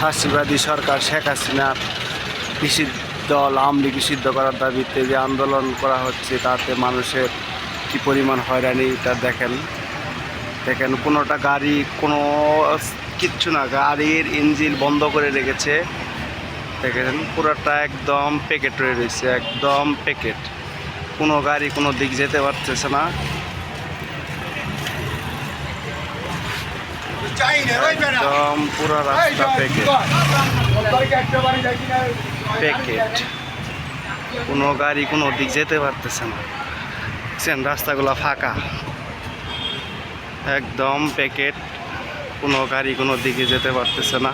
ফাঁসিবাদী সরকার শেখ হাসিনার নিষিদ্ধ, দল, আওয়ামী লীগ নিষিদ্ধ করার দাবিতে যে আন্দোলন করা হচ্ছে, তাতে মানুষের কি পরিমাণ হয়রানি তা দেখেন। দেখেন, কোনোটা গাড়ি, কোনো কিচ্ছু না, গাড়ির ইঞ্জিন বন্ধ করে রেখেছে। দেখেন, পুরোটা একদম প্যাকেট রয়ে রয়েছে, একদম প্যাকেট কোনো গাড়ি কোনো দিক যেতে পারতেছে না। একদম পুরো রাস্তা প্যাকেট প্যাকেট কোনো গাড়ি কোনো দিক যেতে পারতেছে না। দেখছেন রাস্তাগুলো ফাঁকা। একদম প্যাকেট কোনো গাড়ি কোনো দিকে যেতে পারতেছে না।